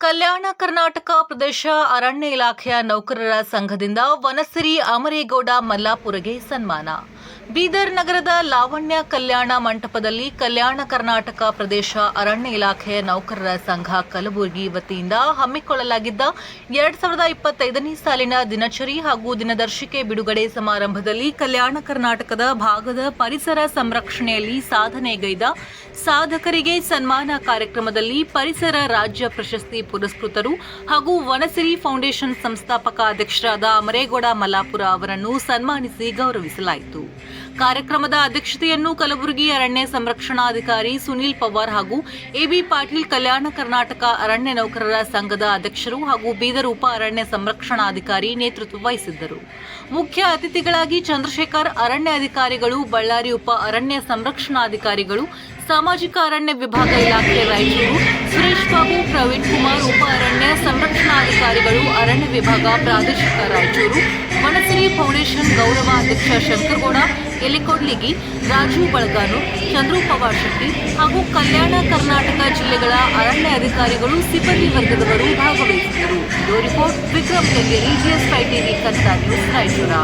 ಕಲ್ಯಾಣ ಕರ್ನಾಟಕ ಪ್ರದೇಶ ಅರಣ್ಯ ಇಲಾಖೆಯ ನೌಕರರ ಸಂಘದಿಂದ ವನಸಿರಿ ಅಮರೇಗೌಡ ಮಲ್ಲಾಪುರಗೆ ಸನ್ಮಾನ. ಬೀದರ್ ನಗರದ ಲಾವಣ್ಯ ಕಲ್ಯಾಣ ಮಂಟಪದಲ್ಲಿ ಕಲ್ಯಾಣ ಕರ್ನಾಟಕ ಪ್ರದೇಶ ಅರಣ್ಯ ಇಲಾಖೆಯ ನೌಕರರ ಸಂಘ ಕಲಬುರಗಿ ವತಿಯಿಂದ ಹಮ್ಮಿಕೊಳ್ಳಲಾಗಿದ್ದ ಎರಡ್ ಸಾವಿರದ ಇಪ್ಪತ್ತೈದನೇ ಸಾಲಿನ ದಿನಚರಿ ಹಾಗೂ ದಿನದರ್ಶಿಕೆ ಬಿಡುಗಡೆ ಸಮಾರಂಭದಲ್ಲಿ ಕಲ್ಯಾಣ ಕರ್ನಾಟಕದ ಭಾಗದ ಪರಿಸರ ಸಂರಕ್ಷಣೆಯಲ್ಲಿ ಸಾಧನೆಗೈದ ಸಾಧಕರಿಗೆ ಸನ್ಮಾನ ಕಾರ್ಯಕ್ರಮದಲ್ಲಿ ಪರಿಸರ ರಾಜ್ಯ ಪ್ರಶಸ್ತಿ ಪುರಸ್ಕೃತರು ಹಾಗೂ ವನಸಿರಿ ಫೌಂಡೇಶನ್ ಸಂಸ್ಥಾಪಕ ಅಧ್ಯಕ್ಷರಾದ ಅಮರೇಗೌಡ ಮಲ್ಲಾಪುರ ಅವರನ್ನು ಸನ್ಮಾನಿಸಿ ಗೌರವಿಸಲಾಯಿತು. ಕಾರ್ಯಕ್ರಮದ ಅಧ್ಯಕ್ಷತೆಯನ್ನು ಕಲಬುರಗಿ ಅರಣ್ಯ ಸಂರಕ್ಷಣಾಧಿಕಾರಿ ಸುನೀಲ್ ಪವಾರ್ ಹಾಗೂ ಎಬಿ ಪಾಟೀಲ್ ಕಲ್ಯಾಣ ಕರ್ನಾಟಕ ಅರಣ್ಯ ನೌಕರರ ಸಂಘದ ಅಧ್ಯಕ್ಷರು ಹಾಗೂ ಬೀದರ್ ಉಪ ಅರಣ್ಯ ಸಂರಕ್ಷಣಾಧಿಕಾರಿ ನೇತೃತ್ವ ವಹಿಸಿದ್ದರು. ಮುಖ್ಯ ಅತಿಥಿಗಳಾಗಿ ಚಂದ್ರಶೇಖರ್, ಅರಣ್ಯ ಅಧಿಕಾರಿಗಳು ಬಳ್ಳಾರಿ ಉಪ ಅರಣ್ಯ ಸಂರಕ್ಷಣಾಧಿಕಾರಿಗಳು, ಸಾಮಾಜಿಕ ಅರಣ್ಯ ವಿಭಾಗ ಇಲಾಖೆ ರಾಯಚೂರು, ಸುರೇಶ್ ಬಾಬು, ಪ್ರವೀಣ್ ಕುಮಾರ್, ಉಪ ಅರಣ್ಯ ಸಂರಕ್ಷಣಾಧಿಕಾರಿಗಳು, ಅರಣ್ಯ ವಿಭಾಗ ಪ್ರಾದೇಶಿಕ ರಾಯಚೂರು ಮನಸಿರಿ ಫೌಂಡೇಶನ್ ಗೌರವ ಅಧ್ಯಕ್ಷ ಶಂಕರಗೌಡ, ಎಲಿಕೊಡ್ಲಿಗಿ ರಾಜೀವ್ ಬಳಗಾನು, ಚಂದ್ರು ಪವಾರ್ ಶೆಟ್ಟಿ ಹಾಗೂ ಕಲ್ಯಾಣ ಕರ್ನಾಟಕ ಜಿಲ್ಲೆಗಳ ಅರಣ್ಯ ಅಧಿಕಾರಿಗಳು ಸಿಬ್ಬಂದಿ ವರ್ಗದವರು ಭಾಗವಹಿಸಿದರು ಇದು report, Vikram Kengeri GSI TV, Kannada